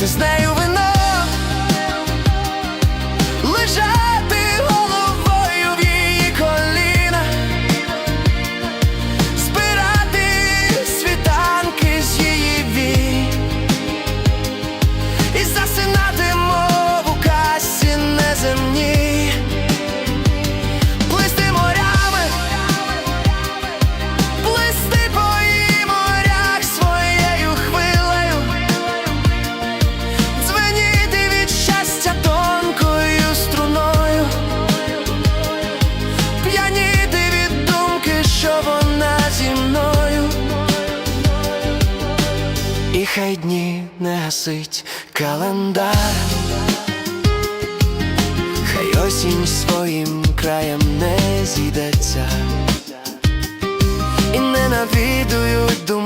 пити з нею що вона зі мною. І хай дні не гасить календар. Хай осінь своїм краєм не зійдеться, і не навідують думки